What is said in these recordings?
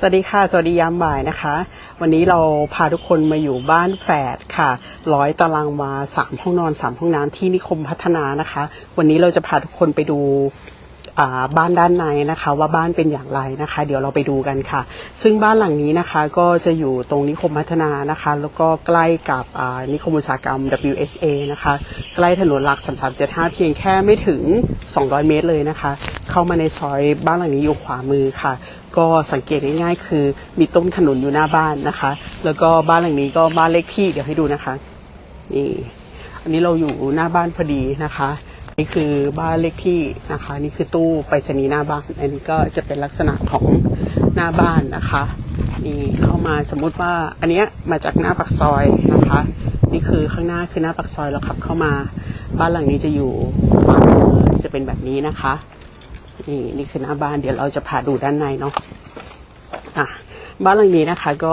สวัสดีค่ะ สวัสดียามบ่ายนะคะ วันนี้เราพาทุกคนมาอยู่บ้านแฝดค่ะ ร้อยตารางวาสามห้องนอนสามห้องน้ำที่นิคมพัฒนานะคะ วันนี้เราจะพาทุกคนไปดู บ้านด้านในนะคะ ว่าบ้านเป็นอย่างไรนะคะ เดี๋ยวเราไปดูกันค่ะ ซึ่งบ้านหลังนี้นะคะก็จะอยู่ตรงนิคมพัฒนานะคะ แล้วก็ใกล้กับนิคมอุตสาหกรรม WHA นะคะ ใกล้ถนนหลัก 3375 เพียงแค่ไม่ถึง 200 เมตรเลยนะคะ เข้ามาในซอยบ้านหลังนี้อยู่ขวามือค่ะก็สังเกตง่ายๆ คือมีต้นขนุนอยู่หน้าบ้านนะคะ แล้วก็บ้านหลังนี้ก็บ้านเลขที่เดี๋ยวให้ดูนะคะนี่อันนี้เราอยู่หน้าบ้านพอดีนะคะ นี่คือบ้านเลขที่นะคะ นี่คือตู้ไปรษณีย์หน้าบ้าน อันนี้ก็จะเป็นลักษณะของหน้าบ้านนะคะนี่เข้ามาสมมุติว่าอันเนี้ยมาจากหน้าปากซอยนะคะ นี่คือข้างหน้าคือหน้าปากซอยเราขับเข้ามาบ้านหลังนี้จะอยู่ขวามือจะเป็นแบบนี้นะคะนี่นี่คือหน้าบ้านเดี๋ยวเราจะพาดูด้านในเนาะอะบ้านหลังนี้นะคะก็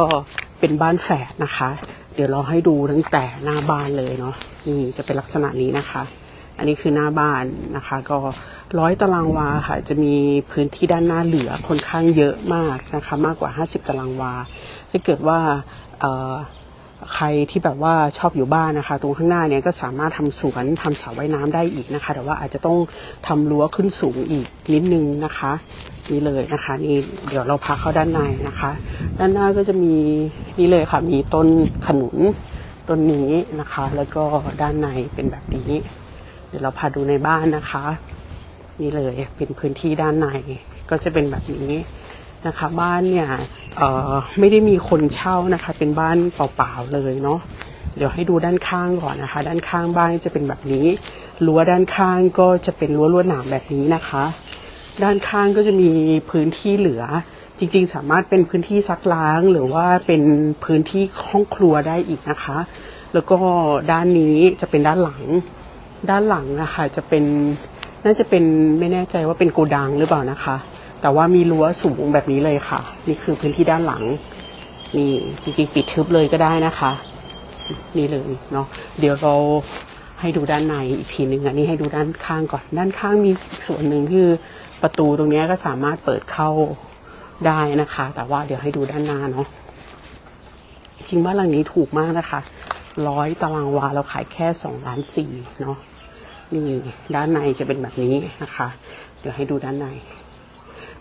เป็นบ้านแฝดนะคะ เดี๋ยวเราให้ดูตั้งแต่หน้าบ้านเลยเนาะนี่จะเป็นลักษณะนี้นะคะ อันนี้คือหน้าบ้านนะคะ ก็ร้อยตารางวาค่ะจะมีพื้นที่ด้านหน้าเหลือค่อนข้างเยอะมากนะคะ มากกว่า 50 ตารางวาถ้าเกิดว่าใครที่แบบว่าชอบอยู่บ้านนะคะ ตรงข้างหน้าเนี่ยก็สามารถทำสวนทำสระว่ายน้ำได้อีกนะคะ แต่ว่าอาจจะต้องทำรั้วขึ้นสูงอีกนิดนึงนะคะนี่เลยนะคะ นี่เดี๋ยวเราพาเข้าด้านในนะคะ ด้านหน้าก็จะมีนี่เลยค่ะ มีต้นขนุนต้นนี้นะคะ แล้วก็ด้านในเป็นแบบนี้ ดี๋ยวเราพาดูในบ้านนะคะ นี่เลยเป็นพื้นที่ด้านในก็จะเป็นแบบนี้นะคะ บ้านเนี่ยเออไม่ได้มีคนเช่านะคะ เป็นบ้านเปล่าๆเลยเนาะเดี๋ยวให้ดูด้านข้างก่อนนะคะ ด้านข้างบ้านจะเป็นแบบนี้รั้วด้านข้างก็จะเป็นรั้วลวดหนามแบบนี้นะคะ ด้านข้างก็จะมีพื้นที่เหลือ จริง ๆ สามารถเป็นพื้นที่ซักล้างหรือว่าเป็นพื้นที่ห้องครัวได้อีกนะคะ แล้วก็ด้านนี้จะเป็นด้านหลัง ด้านหลังนะคะจะเป็นน่าจะเป็นไม่แน่ใจว่าเป็นโกดังหรือเปล่านะคะ แต่ว่ามีรั้วสูงแบบนี้เลยค่ะ นี่คือพื้นที่ด้านหลังนี่จริงๆปิดทึบเลยก็ได้นะคะ นี่เลยเนาะเดี๋ยวเราให้ดูด้านในอีกทีหนึ่งอันนี้ให้ดูด้านข้างก่อน ด้านข้างมีส่วนหนึ่งคือประตูตรงนี้ก็สามารถเปิดเข้าได้นะคะ แต่ว่าเดี๋ยวให้ดูด้านหน้าเนาะจริงบ้านหลังนี้ถูกมากนะคะ ร้อยตารางวาเราขายแค่สองล้านสี่เนาะนี่ด้านในจะเป็นแบบนี้นะคะ เดี๋ยวให้ดูด้านใน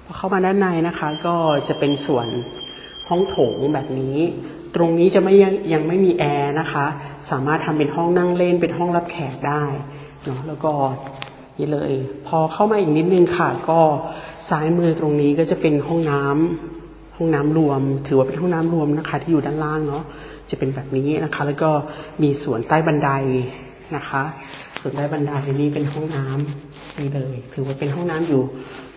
พอเข้ามาด้านในนะคะ ก็จะเป็นส่วนห้องโถงแบบนี้ ตรงนี้จะไม่ยังยังไม่มีแอร์นะคะ สามารถทำเป็นห้องนั่งเล่นเป็นห้องรับแขกได้เนาะแล้วก็นี่เลย พอเข้ามาอีกนิดนึงค่ะ ก็ซ้ายมือตรงนี้ก็จะเป็นห้องน้ำห้องน้ำรวม ถือว่าเป็นห้องน้ำรวมนะคะ ที่อยู่ด้านล่างเนาะ จะเป็นแบบนี้นะคะ แล้วก็มีสวนใต้บันไดนะคะสวนใต้บันไดนี้เป็นห้องน้ำนี่เลย ถือว่าเป็นห้องน้ำอยู่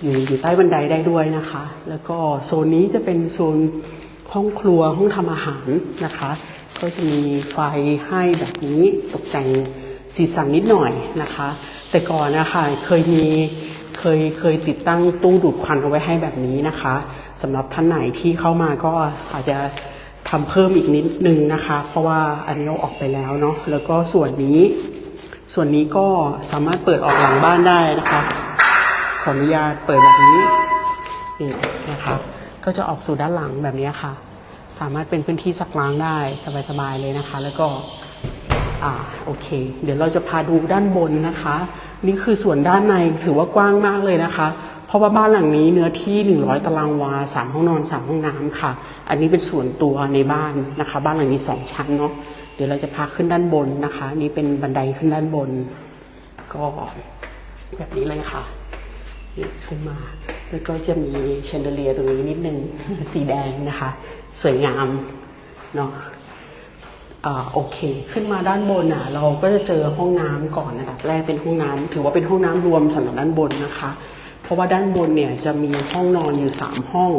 อยู่อยู่ใต้บันไดได้ด้วยนะคะ แล้วก็โซนนี้จะเป็นโซนห้องครัวห้องทำอาหารนะคะ ก็จะมีไฟให้แบบนี้ตกแต่งสีสันนิดหน่อยนะคะ แต่ก่อนนะคะเคยมีเคยเคยติดตั้งตู้ดูดควันเอาไว้ให้แบบนี้นะคะสำหรับท่านไหนที่เข้ามาก็อาจจะ ทำเพิ่มอีกนิดนึงนะคะ เพราะว่าอันนี้เอาออกไปแล้วเนาะแล้วก็ส่วนนี้ ส่วนนี้ก็สามารถเปิดออกหลังบ้านได้นะคะ ขออนุญาตเปิดแบบนี้นี่นะคะก็จะออกสู่ด้านหลังแบบนี้ค่ะ สามารถเป็นพื้นที่ซักล้างได้สบายๆเลยนะคะ แล้วก็อ่าโอเค เดี๋ยวเราจะพาดูด้านบนนะคะ นี่คือส่วนด้านในถือว่ากว้างมากเลยนะคะ เพราะว่าบ้านหลังนี้เนื้อที่ 100 ตารางวา 3 ห้องนอน 3 ห้องน้ำค่ะ อันนี้เป็นส่วนตัวในบ้านนะคะ บ้านหลังนี้ 2 ชั้นเนาะ เดี๋ยวเราจะพาขึ้นด้านบนนะคะ นี่เป็นบันไดขึ้นด้านบน ก็แบบนี้เลยค่ะนี่ขึ้นมา แล้วก็จะมีแชนเดเลียตรงนี้นิดนึง สีแดงนะคะ สวยงามเนาะอ่าโอเค ขึ้นมาด้านบนอะ เราก็จะเจอห้องน้ำก่อนอันดับแรกเป็นห้องน้ำถือว่าเป็นห้องน้ำรวมสำหรับด้านบนนะคะ เพราะว่าด้านบนเนี่ยจะมีห้องนอนอยู่สามห้อง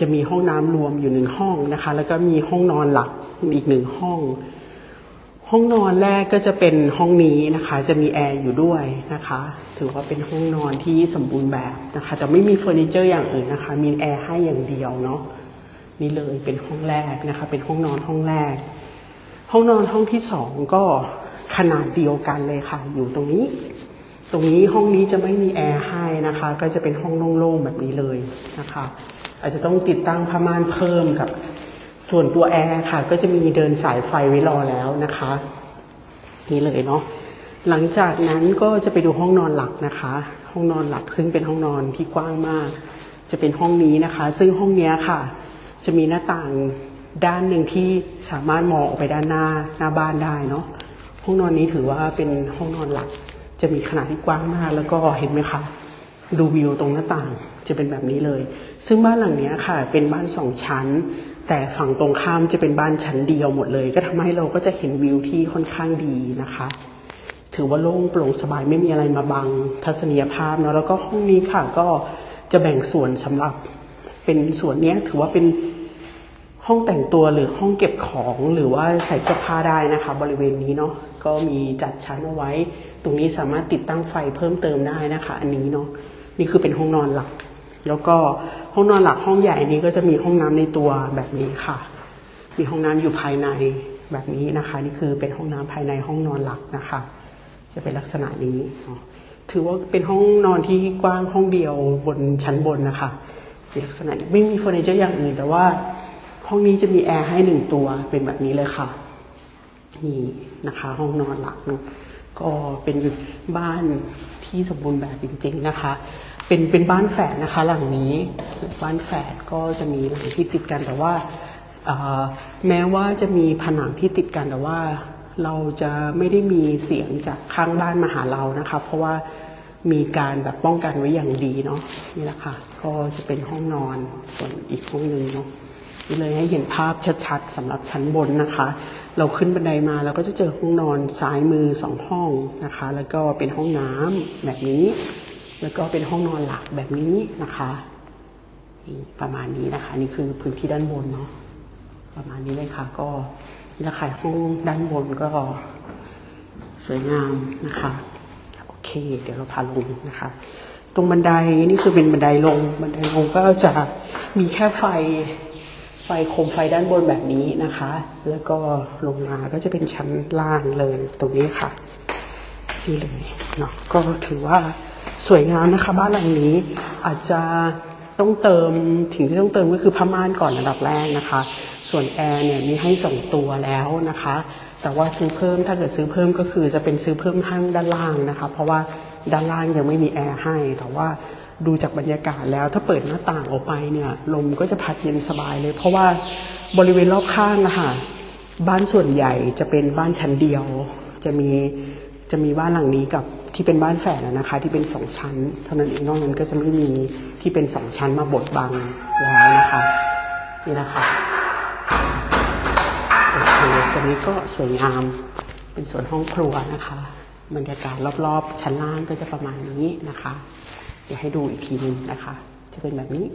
จะมีห้องน้ำรวมอยู่หนึ่งห้องนะคะ แล้วก็มีห้องนอนหลักอีกหนึ่งห้อง ห้องนอนแรกก็จะเป็นห้องนี้นะคะ จะมีแอร์อยู่ด้วยนะคะ ถือว่าเป็นห้องนอนที่สมบูรณ์แบบนะคะ แต่ไม่มีเฟอร์นิเจอร์อย่างอื่นนะคะ มีแอร์ให้อย่างเดียวเนาะ นี่เลยเป็นห้องแรกนะคะ เป็นห้องนอนห้องแรก ห้องนอนห้องที่สองก็ขนาดเดียวกันเลยค่ะ อยู่ตรงนี้ ตรงนี้ห้องนี้จะไม่มีแอร์ให้นะคะ ก็จะเป็นห้องโล่งๆแบบนี้เลยนะคะ อาจจะต้องติดตั้งผ้าม่านเพิ่มกับ ส่วนตัวแอร์ค่ะ ก็จะมีเดินสายไฟไว้รอแล้วนะคะ นี่เลยเนาะหลังจากนั้นก็จะไปดูห้องนอนหลักนะคะ ห้องนอนหลักซึ่งเป็นห้องนอนที่กว้างมาก จะเป็นห้องนี้นะคะ ซึ่งห้องเนี้ยค่ะ จะมีหน้าต่างด้านหนึ่งที่สามารถมองออกไปด้านหน้าหน้าบ้านได้เนาะห้องนอนนี้ถือว่าเป็นห้องนอนหลัก จะมีขนาดที่กว้างมาก แล้วก็เห็นไหมคะดูวิวตรงหน้าต่างจะเป็นแบบนี้เลย ซึ่งบ้านหลังนี้ค่ะ เป็นบ้านสองชั้น แต่ฝั่งตรงข้ามจะเป็นบ้านชั้นเดียวหมดเลย ก็ทำให้เราก็จะเห็นวิวที่ค่อนข้างดีนะคะ ถือว่าโล่งโปร่งสบายไม่มีอะไรมาบังทัศนียภาพเนาะแล้วก็ห้องนี้ค่ะก็จะแบ่งส่วนสำหรับเป็นส่วนนี้ถือว่าเป็นห้องแต่งตัวหรือห้องเก็บของหรือว่าใส่เสื้อผ้าได้นะคะ บริเวณนี้เนาะก็มีจัดชั้นเอาไว้ ตรงนี้สามารถติดตั้งไฟเพิ่มเติมได้นะคะ อันนี้เนาะนี่คือเป็นห้องนอนหลัก แล้วก็ห้องนอนหลักห้องใหญ่นี้ก็จะมีห้องน้ำในตัวแบบนี้ค่ะ มีห้องน้ำอยู่ภายในแบบนี้นะคะ นี่คือเป็นห้องน้ำภายในห้องนอนหลักนะคะ จะเป็นลักษณะนี้ถือว่าเป็นห้องนอนที่กว้างห้องเดียวบนชั้นบนนะคะมีลักษณะไม่มีเฟอร์นิเจอร์อย่างอื่นแต่ว่าห้องนี้จะมีแอร์ให้หนึ่งตัวเป็นแบบนี้เลยค่ะนี่นะคะ ห้องนอนหลักเนอะ ก็เป็นบ้านที่สมบูรณ์แบบจริง ๆนะคะ เป็นเป็นบ้านแฝดนะคะ หลังนี้บ้านแฝดก็จะมีหลังที่ติดกันแต่ว่าแม้ว่าจะมีผนังที่ติดกันแต่ว่าเราจะไม่ได้มีเสียงจากข้างบ้านมาหาเรานะคะ เพราะว่ามีการแบบป้องกันไว้อย่างดีเนาะนี่แหละค่ะก็จะเป็นห้องนอนส่วนอีกห้องหนึ่งเนาะนี่เลยให้เห็นภาพชัดๆสำหรับชั้นบนนะคะ เราขึ้นบันไดมาเราก็จะเจอห้องนอนซ้ายมือสองห้องนะคะ แล้วก็เป็นห้องน้ำแบบนี้ แล้วก็เป็นห้องนอนหลักแบบนี้นะคะประมาณนี้นะคะ นี่คือพื้นที่ด้านบนเนาะประมาณนี้เลยค่ะ ก็นี่ละค่ะห้องด้านบนก็สวยงามนะคะ โอเค เดี๋ยวเราพาลงนะคะ ตรงบันไดนี่คือเป็นบันไดลง บันไดลงก็จะมีแค่ไฟ ไฟโคมไฟด้านบนแบบนี้นะคะ แล้วก็ลงมาก็จะเป็นชั้นล่างเลยตรงนี้ค่ะนี่เลยเนาะก็ถือว่าสวยงามนะคะบ้านหลังนี้อาจจะต้องเติมถึงที่ต้องเติมก็คือผ้าม่านก่อนอันดับแรกนะคะ ส่วนแอร์เนี่ยมีให้สองตัวแล้วนะคะ แต่ว่าซื้อเพิ่มถ้าเกิดซื้อเพิ่มก็คือจะเป็นซื้อเพิ่มห้างด้านล่างนะคะ เพราะว่าด้านล่างยังไม่มีแอร์ให้แต่ว่า ดูจากบรรยากาศแล้วถ้าเปิดหน้าต่างออกไปเนี่ยลมก็จะพัดเย็นสบายเลย เพราะว่าบริเวณรอบข้างนะคะบ้านส่วนใหญ่จะเป็นบ้านชั้นเดียว จะมีจะมีบ้านหลังนี้กับที่เป็นบ้านแฝดนะคะ ที่เป็นสองชั้น เท่านั้นเองนอกนั้นก็จะไม่มีที่เป็นสองชั้นมาบดบังแล้วนะคะ นี่นะคะโอเคส่วนนี้ก็สวยงามเป็นส่วนห้องครัวนะคะบรรยากาศรอบๆ ชั้นล่างก็จะประมาณนี้นะคะ ดี๋ยวให้ดูอีกทีนึงนะคะ จะเป็นแบบนี้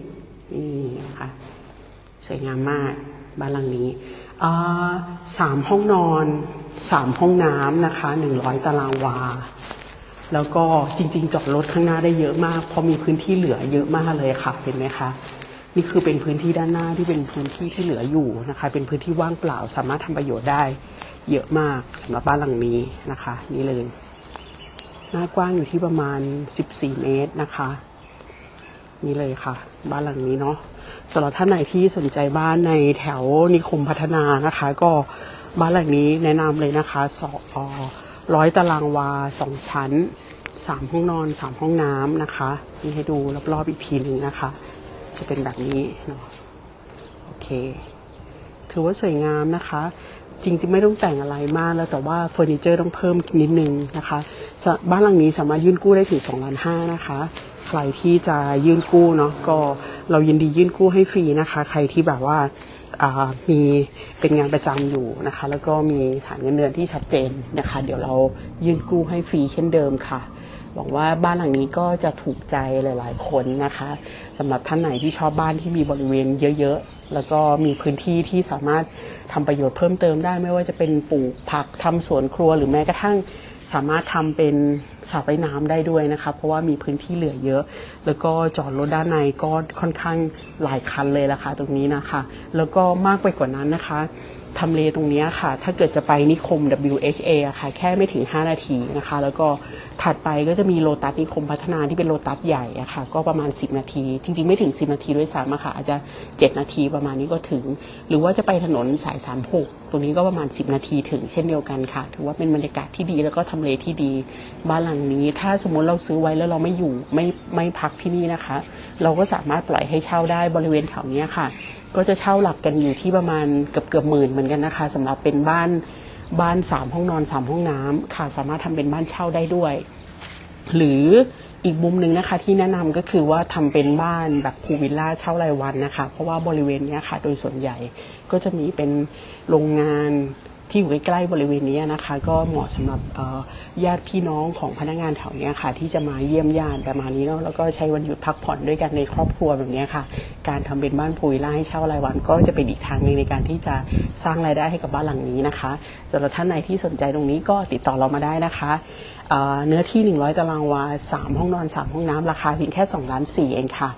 นี่นะคะสวยงามมากบ้านหลังนี้สามห้องนอนสามห้องน้ำนะคะหนึ่งร้อยตารางวา แล้วก็จริง ๆ จอดรถข้างหน้าได้เยอะมากเพราะมีพื้นที่เหลือเยอะมากเลยค่ะ เห็นไหมคะ นี่คือเป็นพื้นที่ด้านหน้าที่เป็นพื้นที่ที่เหลืออยู่นะคะ เป็นพื้นที่ว่างเปล่า สามารถทำประโยชน์ได้เยอะมากสำหรับบ้านหลังนี้นะคะ นี่เลย หน้ากว้างอยู่ที่ประมาณ 14 เมตรนะคะ นี่เลยค่ะ บ้านหลังนี้เนาะสำหรับท่านไหนที่สนใจบ้านในแถวนิคมพัฒนานะคะ ก็บ้านหลังนี้แนะนำเลยนะคะสอร้อยตารางวาสองชั้นสามห้องนอนสามห้องน้ำนะคะนี่ให้ดูรอบๆอีกทีหนึงนะคะ จะเป็นแบบนี้เนาะโอเค ถือว่าสวยงามนะคะ จริงๆไม่ต้องแต่งอะไรมากแล้วแต่ว่าเฟอร์นิเจอร์ต้องเพิ่มนิดนึงนะคะ บ้านหลังนี้สามารถยื่นกู้ได้ถึง2ล้านห้านะคะ ใครที่จะยื่นกู้เนาะก็เรายินดียื่นกู้ให้ฟรีนะคะ ใครที่แบบว่าามีเป็นงานประจำอยู่นะคะ แล้วก็มีฐานเงินเดือนที่ชัดเจนนะคะ เดี๋ยวเรายื่นกู้ให้ฟรีเช่นเดิมค่ะหวังว่าบ้านหลังนี้ก็จะถูกใจหลาย ๆ คนนะคะสำหรับท่านไหนที่ชอบบ้านที่มีบริเวณเยอะ ๆ แล้วก็มีพื้นที่ที่สามารถทำประโยชน์เพิ่มเติมได้ไม่ว่าจะเป็นปลูกผักทำสวนครัวหรือแม้กระทั่ง สามารถทำเป็นสระว่ายน้ำได้ด้วยนะคะ เพราะว่ามีพื้นที่เหลือเยอะ แล้วก็จอดรถด้านในก็ค่อนข้างหลายคันเลยละค่ะตรงนี้นะคะ แล้วก็มากไปกว่านั้นนะคะทำเลตรงนี้ค่ะ ถ้าเกิดจะไปนิคม WHA อะค่ะ แค่ไม่ถึง 5 นาทีนะคะ แล้วก็ถัดไปก็จะมีโลตัสนิคมพัฒนาที่เป็นโลตัสใหญ่อะค่ะ ก็ประมาณ 10 นาที จริง ๆ ไม่ถึง 10 นาทีด้วยซ้ำอะค่ะ อาจจะ 7 นาทีประมาณนี้ก็ถึง หรือว่าจะไปถนนสาย 36ตรงนี้ก็ประมาณ 10 นาทีถึงเช่นเดียวกันค่ะ ถือว่าเป็นบรรยากาศที่ดีแล้วก็ทำเลที่ดี บ้านหลังนี้ ถ้าสมมุติเราซื้อไว้แล้วเราไม่อยู่ไม่ไม่พักที่นี่นะคะ เราก็สามารถปล่อยให้เช่าได้บริเวณแถวนี้ค่ะ ก็จะเช่าหลักกันอยู่ที่ประมาณเกือบเกือบหมื่นเหมือนกันนะคะสำหรับเป็นบ้านบ้านสามห้องนอนสามห้องน้ำค่ะ สามารถทำเป็นบ้านเช่าได้ด้วย หรือ อีกมุมหนึ่งนะคะที่แนะนำก็คือว่าทำเป็นบ้านแบบพูลวิลล่าเช่ารายวันนะคะ เพราะว่าบริเวณนี้ค่ะโดยส่วนใหญ่ก็จะมีเป็นโรงงาน ที่อยู่ใกล้ๆบริเวณนี้นะคะ ก็เหมาะสำหรับญาติพี่น้องของพนักงานแถวนี้ค่ะ ที่จะมาเยี่ยมญาติประมาณนี้เนาะแล้วก็ใช้วันหยุดพักผ่อนด้วยกันในครอบครัวแบบนี้ค่ะ การทำเป็นบ้านพูลวิลล่าให้เช่ารายวัน ก็จะเป็นอีกทางหนึงในการที่จะสร้างรายได้ให้กับบ้านหลังนี้นะคะสำหรับท่านไหนที่สนใจตรงนี้ก็ติดต่อเรามาได้นะคะเอ่อเนื้อที่ 100 ตารางวา 3 ห้องนอน 3 ห้องน้ำราคาเพียงแค่ 2 ล้าน 4 เองค่ะ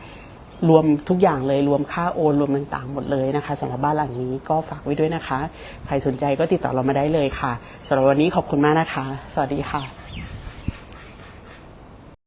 รวมทุกอย่างเลยรวมค่าโอนรวมต่างๆหมดเลยนะคะสำหรับบ้านหลังนี้ก็ฝากไว้ด้วยนะคะ ใครสนใจก็ติดต่อเรามาได้เลยค่ะสำหรับวันนี้ขอบคุณมากนะคะ สวัสดีค่ะ